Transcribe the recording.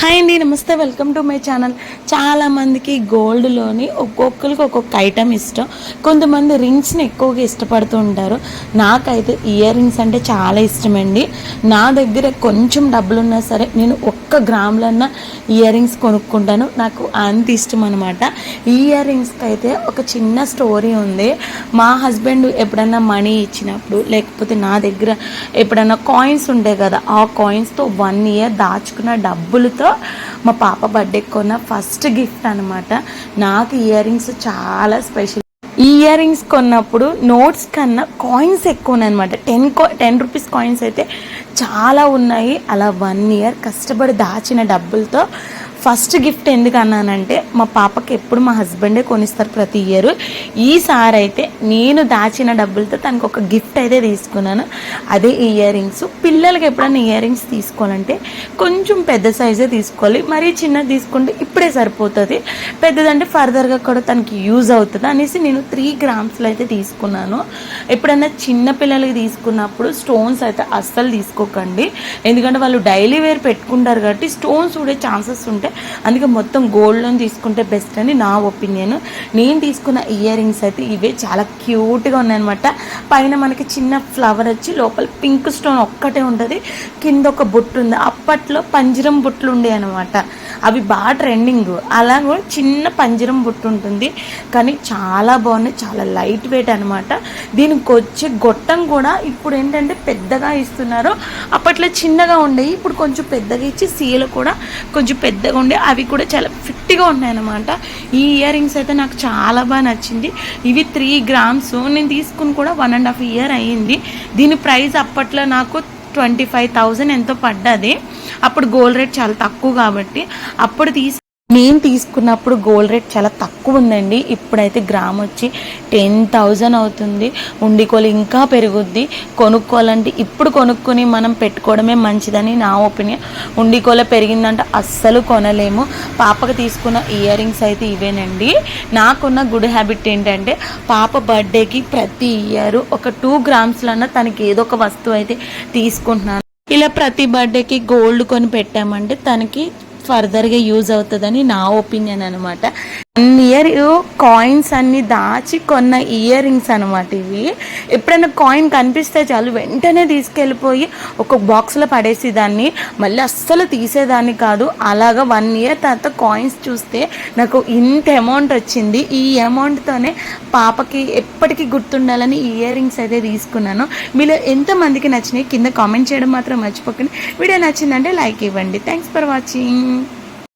Hi అండి నమస్తే welcome to my channel. చాలామందికి గోల్డ్లోని ఒక్కొక్కరికి ఒక్కొక్క ఐటమ్ ఇష్టం. కొంతమంది రింగ్స్ని ఎక్కువగా ఇష్టపడుతూ ఉంటారు. నాకైతే ఇయర్ రింగ్స్ అంటే చాలా ఇష్టమండి. నా దగ్గర కొంచెం డబ్బులు ఉన్నా సరే నేను ఒక్క గ్రాములన్నా ఇయర్ రింగ్స్ కొనుక్కుంటాను. నాకు అంత ఇష్టం అనమాట ఈ ఇయర్ రింగ్స్కి అయితే ఒక చిన్న స్టోరీ ఉంది. మా హస్బెండ్ ఎప్పుడన్నా మనీ ఇచ్చినప్పుడు లేకపోతే నా దగ్గర ఎప్పుడన్నా కాయిన్స్ ఉంటాయి కదా ఆ కాయిన్స్తో వన్ ఇయర్ దాచుకున్న డబ్బులతో మా పాప బర్త్డే కొన్న ఫస్ట్ గిఫ్ట్ అనమాట నాకు ఇయర్ రింగ్స్ చాలా స్పెషల్ ఇయర్ రింగ్స్ కొన్నప్పుడు నోట్స్ కన్నా కాయిన్స్ ఎక్కువ ఉన్నాయి అనమాట టెన్ కో టెన్ రూపీస్ కాయిన్స్ అయితే చాలా ఉన్నాయి. అలా వన్ ఇయర్ కష్టపడి దాచిన డబ్బులతో ఫస్ట్ గిఫ్ట్ ఎందుకు అన్నానంటే మా పాపకి ఎప్పుడు మా హస్బెండే కొనిస్తారు ప్రతి ఇయర్. ఈసారి అయితే నేను దాచిన డబ్బులతో తనకు ఒక గిఫ్ట్ అయితే తీసుకున్నాను. అదే ఇయర్ రింగ్స్ పిల్లలకి ఎప్పుడైనా ఇయర్ రింగ్స్ తీసుకోవాలంటే కొంచెం పెద్ద సైజే తీసుకోవాలి. మరీ చిన్నది తీసుకుంటే ఇప్పుడే సరిపోతుంది. పెద్దదంటే ఫర్దర్గా కూడా తనకి యూజ్ అవుతుంది అనేసి నేను త్రీ గ్రామ్స్లో అయితే తీసుకున్నాను. ఎప్పుడైనా చిన్న పిల్లలకి తీసుకున్నప్పుడు స్టోన్స్ అయితే అస్సలు తీసుకోకండి. ఎందుకంటే వాళ్ళు డైలీ వేర్ పెట్టుకుంటారు కాబట్టి స్టోన్స్ ఉండే ఛాన్సెస్ ఉంటాయి అందుకే మొత్తం గోల్డ్ లోన్ తీసుకుంటే బెస్ట్ అని నా ఒపీనియన్ నేను తీసుకున్న ఇయర్ రింగ్స్ అయితే ఇవే చాలా క్యూట్గా ఉన్నాయన్నమాట. పైన మనకి చిన్న ఫ్లవర్ వచ్చి లోపల పింక్ స్టోన్ ఒక్కటే ఉంటుంది. కింద ఒక బుట్టు ఉంది. అప్పట్లో పంజరం బుట్లు ఉండే అనమాట అవి బాగా ట్రెండింగ్ అలా కూడా చిన్న పంజరం బుట్టు ఉంటుంది. కానీ చాలా బాగున్నాయి. చాలా లైట్ వెయిట్ అనమాట దీనికి వచ్చే గొట్టం కూడా ఇప్పుడు ఏంటంటే పెద్దగా ఇస్తున్నారు. అప్పట్లో చిన్నగా ఉండేవి. ఇప్పుడు కొంచెం పెద్దగా ఇచ్చి సీలు కూడా కొంచెం పెద్దగా ఉండే అవి కూడా చాలా ఫిట్గా ఉన్నాయన్నమాట. ఈ ఇయర్ రింగ్స్ అయితే నాకు చాలా బాగా నచ్చింది. ఇవి త్రీ గ్రామ్స్. నేను తీసుకుని కూడా వన్ అండ్ హాఫ్ ఇయర్ అయ్యింది. దీని ప్రైస్ అప్పట్లో నాకు ట్వంటీ ఫైవ్ థౌజండ్ ఎంతో పడ్డది. అప్పుడు గోల్డ్ రేట్ చాలా తక్కువ కాబట్టి అప్పుడు తీసి నేను తీసుకున్నప్పుడు గోల్డ్ రేట్ చాలా తక్కువ ఉందండి. ఇప్పుడైతే గ్రామ్ వచ్చి టెన్ థౌజండ్ అవుతుంది. ఉండికోలు ఇంకా పెరుగుద్ది. కొనుక్కోవాలంటే ఇప్పుడు కొనుక్కొని మనం పెట్టుకోవడమే మంచిదని నా ఒపీనియన్ ఉండికోల పెరిగిందంటే అస్సలు కొనలేము. పాపకు తీసుకున్న ఇయర్ రింగ్స్ అయితే ఇవేనండి. నాకున్న గుడ్ హ్యాబిట్ ఏంటంటే పాప బర్త్డేకి ప్రతి ఇయర్ ఒక టూ గ్రామ్స్లన్నా తనకి ఏదో ఒక వస్తువు అయితే తీసుకుంటున్నాను. ఇలా ప్రతి బర్త్డేకి గోల్డ్ కొని పెట్టామంటే తనకి ఫర్దర్గా యూజ్ అవుతుందని నా ఒపీనియన్ అనమాట వన్ ఇయర్ కాయిన్స్ అన్ని దాచి కొన్న ఇయర్ రింగ్స్ అనమాట ఇవి. ఎప్పుడైనా కాయిన్ కనిపిస్తే చాలు వెంటనే తీసుకెళ్ళిపోయి ఒక బాక్స్లో పడేసి దాన్ని మళ్ళీ అస్సలు తీసేదాన్ని కాదు. అలాగా వన్ ఇయర్ తర్వాత కాయిన్స్ చూస్తే నాకు ఇంత అమౌంట్ వచ్చింది. ఈ అమౌంట్తోనే పాపకి ఎప్పటికీ గుర్తుండాలని ఈ ఇయర్ రింగ్స్ అయితే తీసుకున్నాను. మీలో ఎంతమందికి నచ్చినాయి కింద కామెంట్ చేయడం మాత్రం మర్చిపోకండి. వీడియో నచ్చిందంటే లైక్ ఇవ్వండి. Thanks for watching